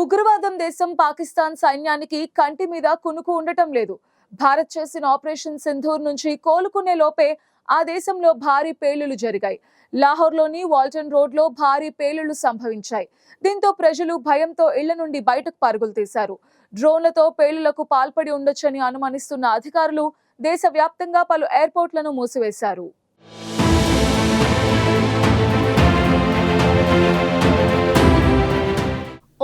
ఉగ్రవాదం దేశం పాకిస్తాన్ సైన్యానికి కంటి మీద కునుకు ఉండటం లేదు. భారత్ చేసిన ఆపరేషన్ సింధూర్ నుంచి కోలుకునే లోపే ఆ దేశంలో భారీ పేలులు జరిగాయి. లాహోర్లోని వాల్టన్ రోడ్లో భారీ పేలుళ్ళు సంభవించాయి. దీంతో ప్రజలు భయంతో ఇళ్ళ నుండి బయటకు పరుగులు తీశారు. డ్రోన్లతో పేలులకు పాల్పడి ఉండొచ్చని అనుమానిస్తున్న అధికారులు దేశవ్యాప్తంగా పలు ఎయిర్పోర్ట్లను మూసివేశారు.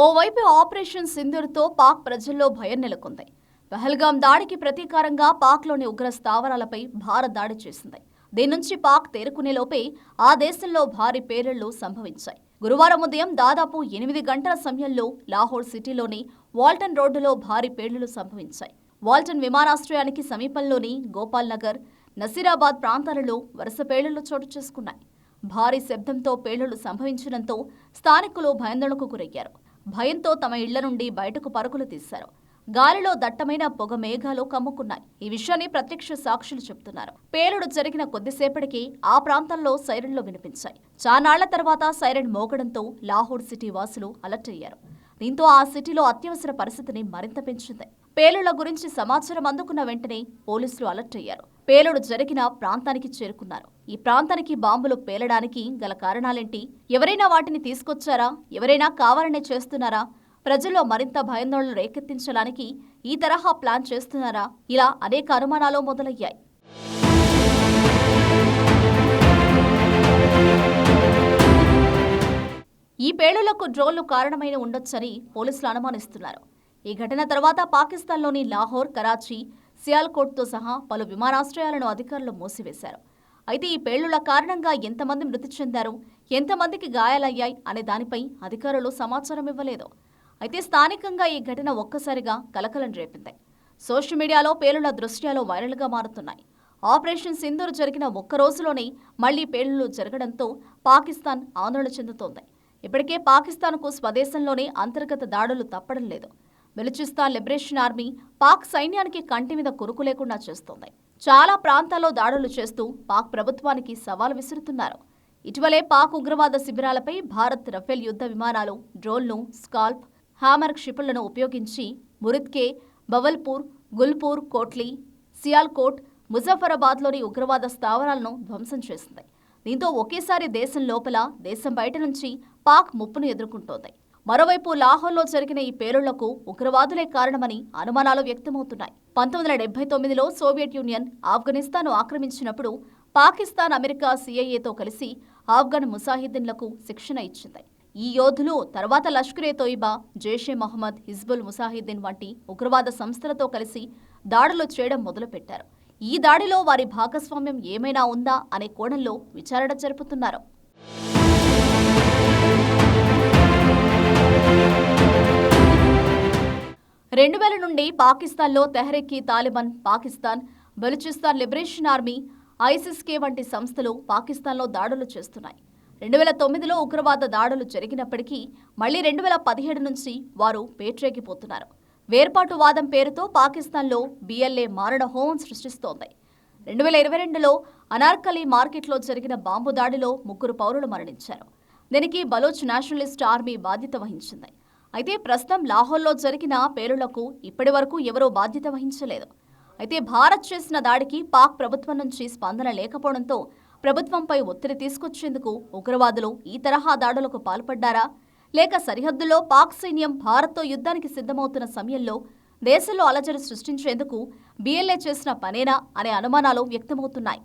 ఓవైపు ఆపరేషన్ సింధూర్తో పాక్ ప్రజల్లో భయం నెలకొంది. పహల్గాం దాడికి ప్రతీకారంగా పాక్లోని ఉగ్ర స్థావరాలపై భారత్ దాడి చేసింది. దీని నుంచి పాక్ తేరుకునే లోపే ఆ దేశంలో భారీ పేలుళ్ళు సంభవించాయి. గురువారం ఉదయం దాదాపు ఎనిమిది గంటల సమయంలో లాహోర్ సిటీలోని వాల్టన్ రోడ్డులో భారీ పేలుళ్ళు సంభవించాయి. వాల్టన్ విమానాశ్రయానికి సమీపంలోని గోపాల్ నగర్ నసీరాబాద్ ప్రాంతాలలో వరుస పేలుళ్ళు చోటు చేసుకున్నాయి. భారీ శబ్దంతో పేలుళ్ళు సంభవించడంతో స్థానికులు భయాందోళనకు గురయ్యారు. భయంతో తమ ఇళ్ళ నుండి బయటకు పరుగులు తీశారు. గాలిలో దట్టమైన పొగ మేఘాలు కమ్ముకున్నాయి. ఈ విషయాన్ని ప్రత్యక్ష సాక్షులు చెబుతున్నారు. పేలుడు జరిగిన కొద్దిసేపటికి ఆ ప్రాంతంలో సైరన్లు వినిపించాయి. చానాళ్ళ తర్వాత సైరన్ మోగడంతో లాహోర్ సిటీ వాసులు అలర్ట్ అయ్యారు. దీంతో ఆ సిటీలో అత్యవసర పరిస్థితిని మరింత పెంచింది. పేలుళ్ళ గురించి సమాచారం అందుకున్న వెంటనే పోలీసులు అలర్ట్ అయ్యారు. పేలుడు జరిగిన ప్రాంతానికి చేరుకున్నారు. ఈ ప్రాంతానికి బాంబులు పేలడానికి గల కారణాలేంటి? ఎవరైనా వాటిని తీసుకొచ్చారా? ఎవరైనా కావాలనే చేస్తున్నారా? ప్రజల్లో మరింత భయాందోళనలు రేకెత్తించడానికి ఈ తరహా ప్లాన్ చేస్తున్నారా? ఇలా అనేక అనుమానాలు మొదలయ్యాయి. ఈ పేలులకు డ్రోన్లు కారణమైన ఉండొచ్చని పోలీసులు అనుమానిస్తున్నారు. ఈ ఘటన తర్వాత పాకిస్తాన్లోని లాహోర్ కరాచీ సియాల్కోట్తో సహా పలు విమానాశ్రయాలను అధికారులు మూసివేశారు. అయితే ఈ పేలుళ్ళ కారణంగా ఎంతమంది మృతి చెందారు ఎంతమందికి గాయాలయ్యాయి అనే దానిపై అధికారులు సమాచారం ఇవ్వలేదు. అయితే స్థానికంగా ఈ ఘటన ఒక్కసారిగా కలకలం రేపింది. సోషల్ మీడియాలో పేలుళ్ళ దృశ్యాలు వైరల్గా మారుతున్నాయి. ఆపరేషన్ సింధూర్ జరిగిన ఒక్క రోజులోనే మళ్ళీ పేలుళ్ళు జరగడంతో పాకిస్తాన్ ఆందోళన చెందుతోంది. ఇప్పటికే పాకిస్తాన్కు స్వదేశంలోనే అంతర్గత దాడులు తప్పడం లేదు. బెలుచిస్తాన్ లిబరేషన్ ఆర్మీ పాక్ సైన్యానికి కంటి మీద కురుకు లేకుండా చేస్తోంది. చాలా ప్రాంతాల్లో దాడులు చేస్తూ పాక్ ప్రభుత్వానికి సవాల్ విసురుతున్నారు. ఇటీవలే పాక్ ఉగ్రవాద శిబిరాలపై భారత్ రఫేల్ యుద్ధ విమానాలు డ్రోన్లు స్కాల్ప్ హామర్ క్షిపణులను ఉపయోగించి మురిద్కే బవల్పూర్ గుల్పూర్ కోట్లీ సియాల్కోట్ ముజఫరాబాద్లోని ఉగ్రవాద స్థావరాలను ధ్వంసం చేసింది. దీంతో ఒకేసారి దేశం లోపల దేశం బయట నుంచి పాక్ ముప్పును ఎదుర్కొంటోంది. మరోవైపు లాహోర్లో జరిగిన ఈ పేలుళ్ళకు ఉగ్రవాదులే కారణమని అనుమానాలు వ్యక్తమవుతున్నాయి. పంతొమ్మిది వందల డెబ్బై తొమ్మిదిలో సోవియట్ యూనియన్ ఆఫ్ఘనిస్తాన్ను ఆక్రమించినప్పుడు పాకిస్తాన్ అమెరికా సిఐఏతో కలిసి ఆఫ్ఘన్ ముసాహిద్దీన్లకు శిక్షణ ఇచ్చింది. ఈ యోధులు తర్వాత లష్కరే తోయిబా జైషే మహమ్మద్ హిజ్బుల్ ముసాహిద్దీన్ వంటి ఉగ్రవాద సంస్థలతో కలిసి దాడులు చేయడం మొదలుపెట్టారు. ఈ దాడిలో వారి భాగస్వామ్యం ఏమైనా ఉందా అనే కోణంలో విచారణ జరుపుతున్నారు. రెండు వేల నుండి పాకిస్తాన్లో తెహ్రీక్ తాలిబాన్ పాకిస్తాన్ బలూచిస్తాన్ లిబరేషన్ ఆర్మీ ఐసిస్కే వంటి సంస్థలు పాకిస్తాన్లో దాడులు చేస్తున్నాయి. రెండు వేల తొమ్మిదిలో ఉగ్రవాద దాడులు జరిగినప్పటికీ మళ్ళీ రెండు వేల పదిహేడు నుంచి వారు పేట్రేగిపోతున్నారు. వేర్పాటువాదం పేరుతో పాకిస్తాన్లో బిఎల్ఏ మారణ హోం సృష్టిస్తోంది. రెండు వేల ఇరవై రెండులో అనార్కలి మార్కెట్లో జరిగిన బాంబు దాడిలో ముగ్గురు పౌరులు మరణించారు. దీనికి బలోచ్ నేషనలిస్ట్ ఆర్మీ బాధ్యత వహించింది. అయితే ప్రస్తుతం లాహోర్లో జరిగిన పేలులకు ఇప్పటి వరకు ఎవరూ బాధ్యత వహించలేదు. అయితే భారత్ చేసిన దాడికి పాక్ ప్రభుత్వం నుంచి స్పందన లేకపోవడంతో ప్రభుత్వంపై ఒత్తిడి తీసుకొచ్చేందుకు ఉగ్రవాదులు ఈ తరహా దాడులకు పాల్పడ్డారా? లేక సరిహద్దులో పాక్ సైన్యం భారత్తో యుద్ధానికి సిద్ధమవుతున్న సమయంలో దేశంలో అలజడి సృష్టించేందుకు బీఎల్ఏ చేసిన పనేనా అనే అనుమానాలు వ్యక్తమవుతున్నాయి.